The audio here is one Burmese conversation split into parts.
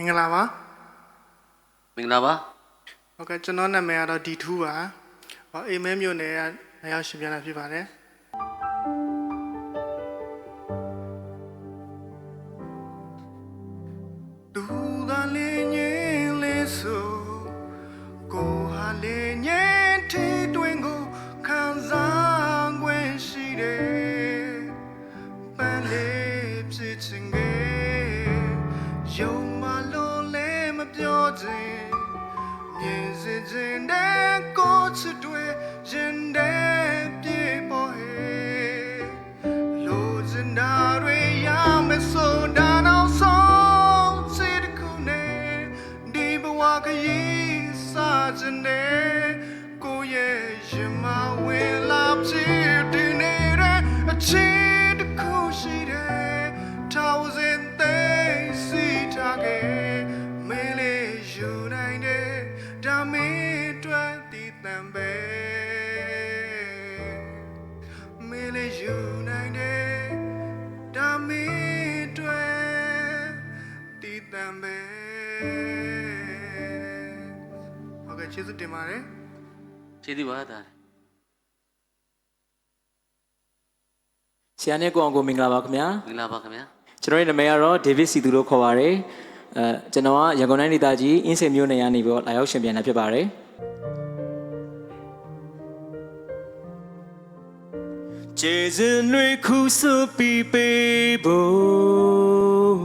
မင်္ဂလာပါမင်္ဂလာပါဟုတ်ကဲ့ကျွန်တော်နာမည်ကတော့ D2 ပါဟောအိမ်မဲမြို့နယ်ကနာရောက်ရှင်ပြန်လာဖြစ်ပါတယ် င်စင်စင်တဲ့ကိုချစ်တွေရင်တဲ့ပြေပေါ်ဟေလိုချင်တာတွေရမယ်ဆိုတာတော့ဆုံးချစ်တစ်ခုနဲ့ဒီဘဝကရေးစားချင်တဲ့ကိုရဲ့ရင်မဝင်လာဖြစ်ဒီနေတဲ့အချစ် ဇူးတင်ပါတယ်ကျေးဇူးပါဒါဆရာနဲ့ကိုအောင်ကိုမင်္ဂလာပါခင်ဗျာမင်္ဂလာပါခင်ဗျာကျွန်တော်ရဲ့နာမည်ကတော့ David စီသူလို့ခေါ်ပါတယ်အဲကျွန်တော်ကရန်ကုန်တိုင်းဒေသကြီးအင်းစိန်မြို့နယ်ကနေပြီးတော့လာရောက်ရှင်ပြန်တာဖြစ်ပါတယ်ကျေစင်တွေခုဆပြီးပေးဖို့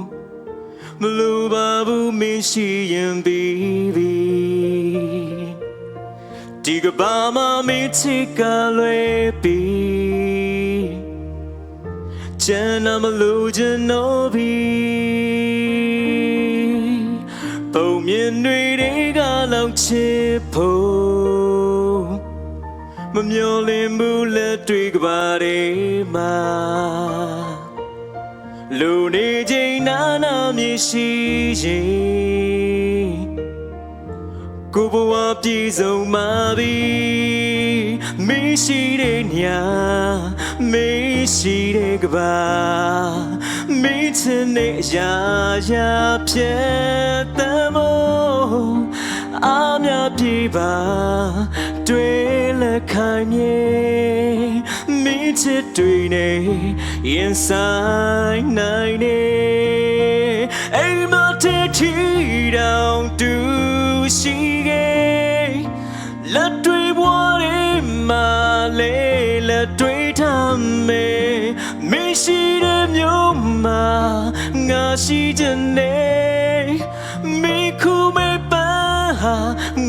မလိုပါဘူးမင်းရှိရင်ပြီးပြီ ဒီကဘာမမင်းချစ်ကလွယ်ပြီကျန်နာမလို့ချင်တော့ပြီပုံမြင်တွေတွေကလောက်ချစ်ဖို့မမျော်လင့်ဘူးလက်တွေကပါတွေမှာလူနေချိန်နာနာမြည်ရှိရင် ကိုဘဝပြည့်စုံမှာပြီမင်းရှိတဲ့ညာမင်းရှိတဲ့ကဘာမင်းချင်တဲ့ရာရာပြတ်တမို့အားများပြေပါတွေ့လက်ခိုင်မြေမိချစ်တွေနေရင်ဆိုင်နိုင်နေအိမ်မတေထီတောင်တူရှိ လေလက်တွေထမ်းမေမရှိတဲ့မြို့မှာငါရှိတဲ့နေမိခုမေပန်းဟာ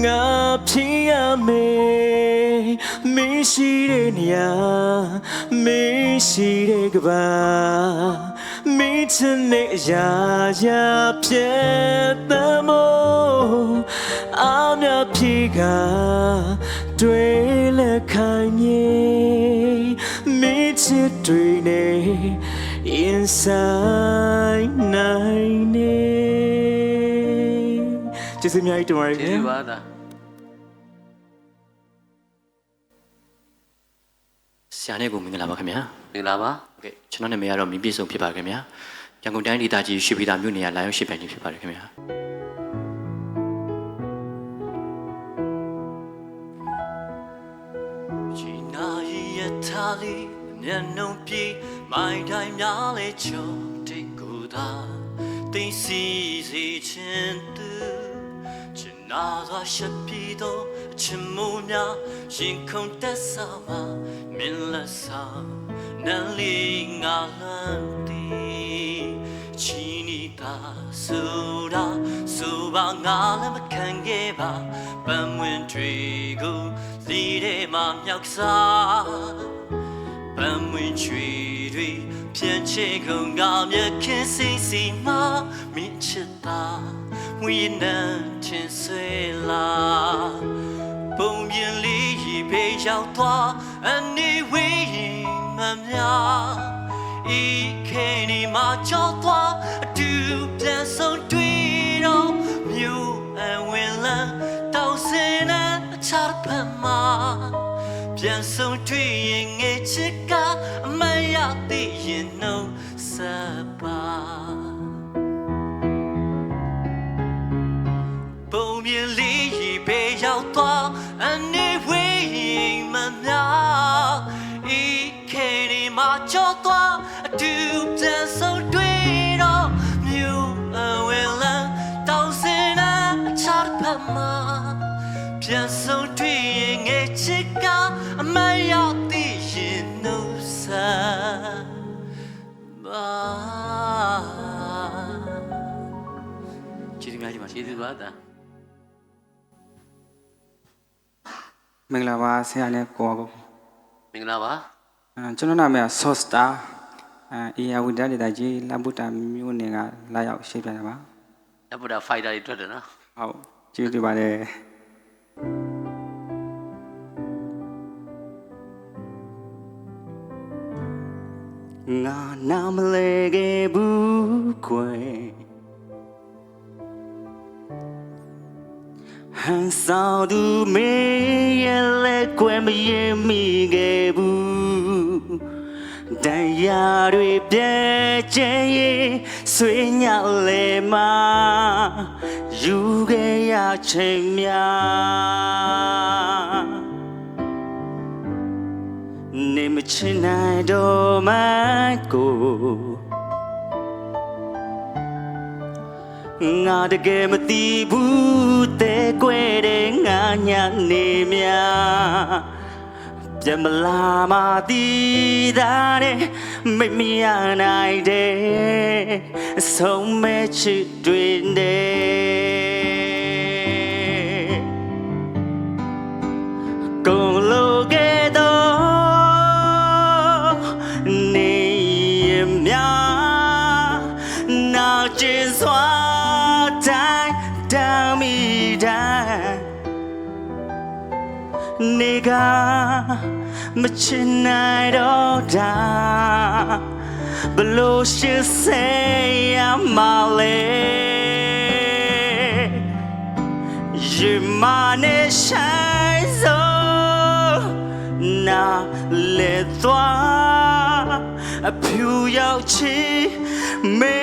ငါဖြစ်ရမေမရှိတဲ့နေရာမရှိတဲ့ကဘာမိချင်တဲ့အရာရာပြတ်သမို့ အားများပြေကတွေ့လက်ခိုင်မြေမိချစ်တွေနေ inside nine ကျေးဇူးအများကြီးတင်ပါတယ်ကျေးခင်ဇူးဗျာပါဒါဆရာနဲ့ကိုမင်္ဂလာပါခင်ဗျာမင်္ဂလာပါဟုတ်ကဲ့ကျွန်တော်နာမည်ကတော့မင်းပြည့်စုံဖြစ်ပါခင်ဗျာရန်ကုန်တိုင်းဒေသကြီးရွှေပြည်သာမြို့နယ်ကလာရောက်ရှိပိုင်နေဖြစ်ပါတယ်ခင်ဗျာ မျက်နှုံပြေမိုင်းတိုင်းများလဲချုံတိတ်ကိုသာသိစီစီချင်းသူချင်နာစွာရှက်ပြီးတော့အချင်မိုးများရင်ခုန်တက်ဆောင်မှာမင်းလက်ဆောင်နန်းလေးငါလန်းသည်ချီနေတာဆိုတာဆိုပါငါလည်းမခံခဲ့ပါပန်းဝင်တွေကိုစီးထဲမှာမြောက်စား ပန်းဝင်ချွေတွေဖြန့်ချေကုန်ကမြက်ခင်စိတ်စီမှာမင်းချစ်တာဝိညာဉ်ချင်းဆွေလာပုံပြင်လေးရေပေရောက်သွားအနေဝေးရင်မများဤခေနီမှာကြောက်သွားအတူပြန်ဆုံးတွေ့တော့မြို့အဝင်လန်းတောက်စင်နဲ့အခြားဖက်မှာ ပြန်ဆုံးတွေ့ရင်ငယ်ချစ်ကအမတ်ရသေးရင်နှုတ်ဆက်ပါ များကြီးပါကျေးဇူးပါတာမင်္ဂလာပါဆရာနဲ့ကိုကိုမင်္ဂလာပါအဲကျွန်တော်နာမည်ဆော့စတာအဲအေယာဝီဒါဒေတာကြီးလပုတာမြို့နယ်ကလာရောက်ရှင်းပြတာပါအပူတာဖိုက်တာတွေထွက်တယ်နော်ဟုတ်ကျေးဇူးပါတယ်ငါနာမလဲခဲ့ဘူးခွေ ဟန်ဆောင်သူမေးရလဲကွယ်မရင်မိခဲ့ဘူးတရားတွေပြဲကျဲရင်ဆွေညလဲမှာယူခဲ့ရချိန်များနေမချင်နိုင်တော့မှကို ငါတကယ်မသိဘူးတဲ့ကွယ်တဲ့ငါညာနေမြပြမလာမသိတာတဲ့မိမရနိုင်တဲ့အဆုံးမဲ့ချစ်တွေနဲ့ကု လေးကမချင်နိုင်တော့တာဘလို့ရှိစေရမလဲရမနဲ့ဆိုင်စိုးနာလေသွားအဖြူရောက်ချီမေ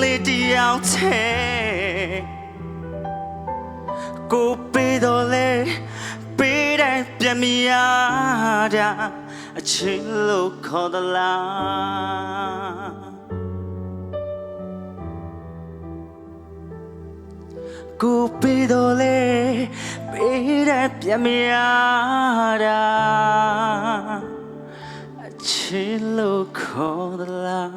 လေတယောက်ထဲကိုပေးတော်လဲ တိုင်းပြန်မရတာအချင်းလို့ခေါ်သလားကိုပေးတော့လေပေးတဲ့ပြန်မရတာအချစ်လို့ခေါ်သလား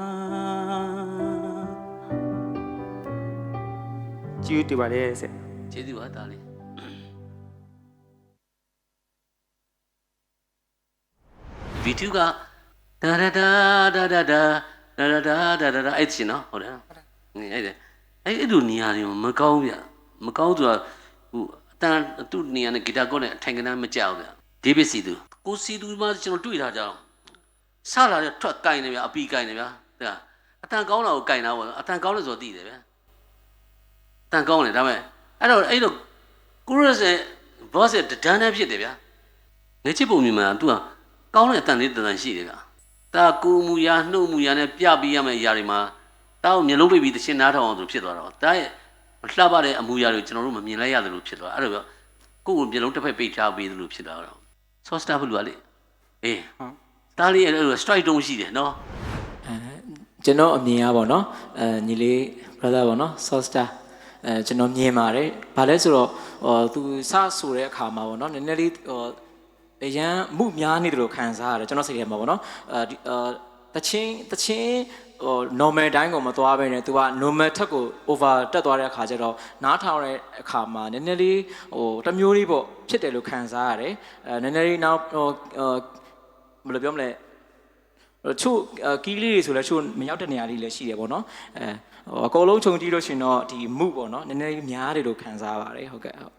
ကျေးဇူးတင်ပါတယ်ဆရာကျေးဇူးပါတာလေး ဗီတူကဒါဒါဒါဒါဒါဒါဒါဒါဒါဒါဒါဒါအဲ့ဒီနော်ဟုတ်တယ်နော်အဲ့ဒါအဲ့အဲ့လိုနေရာတွေမကောင်းဗျမကောင်းဆိုတာဟိုအတန်သူ့နေရာနဲ့ဂီတာကောနဲ့အထိုင်ကနန်းမကြောက်ဗျဒေးဗစ်စီသူကိုစီသူမှကျွန်တော်တွေ့ထားကြအောင်ဆလာရထွက်ကင်နေဗျအပီကင်နေဗျဒါအတန်ကောင်းတာကိုကင်တာပေါ့အတန်ကောင်းတယ်ဆိုတော့သိတယ်ဗျအတန်ကောင်းတယ်ဒါပေမဲ့အဲ့တော့အဲ့တော့ကိုရစဘော့စ်တန်းတန်းဖြစ်တယ်ဗျာငချစ်ပုံမြင်မှာ तू က ကောင်းတဲ့အတန်လေးတန်တန်ရှိတယ်ဗျာဒါကိုမူရာနှုတ်မူရာနဲ့ပြပြီးရမယ့်အရာတွေမှာတောက်မျိုးလုံးပိတ်ပြီးတရှင်းနားထောင်အောင်ဆိုဖြစ်သွားတော့ဒါရဲ့မလှပတဲ့အမူအရာတွေကျွန်တော်တို့မမြင်လိုက်ရတယ်လို့ဖြစ်သွားအဲ့လိုပြောကိုယ့်ကိုမျိုးလုံးတစ်ဖက်ပိတ်ထားပေးသလိုဖြစ်သွားတော့ဆော့စတာဘလူကလေအေးဟုတ်တားလေးအဲ့လို strike တုံးရှိတယ်နော်အဲကျွန်တော်အမြင်อ่ะဗောနော်အဲညီလေး brother ဗောနော် Soulstar အဲကျွန်တော်မြင်ပါတယ်ဘာလဲဆိုတော့ဟောသူစဆိုတဲ့အခါမှာဗောနော်နည်းနည်းလေးဟော အရန်မှုများနေတယ်လို့ခံစားရတယ်ကျွန်တော်စိတ်ထဲမှာဗောနော်အဲဒီအာတချင်းတချင်းဟို normal တိုင်းကိုမသွားဘဲနဲ့ तू က normal ထက်ကို over တက်သွားတဲ့အခါကျတော့နားထောင်တဲ့အခါမှာနည်းနည်းလေးဟိုတစ်မျိုးလေးပေါ့ဖြစ်တယ်လို့ခံစားရတယ်အဲနည်းနည်းလေးနောက်ဟိုအာဘယ်လိုပြောမလဲအဲ့ချို့အာကီးလေးတွေဆိုလဲချို့မရောက်တဲ့နေရာလေးလည်းရှိတယ်ပေါ့နော်အဲဟိုအကုန်လုံးခြုံကြည့်လို့ရှရင်တော့ဒီမှုပေါ့နော်နည်းနည်းလေးများတယ်လို့ခံစားပါတယ်ဟုတ်ကဲ့ဟုတ်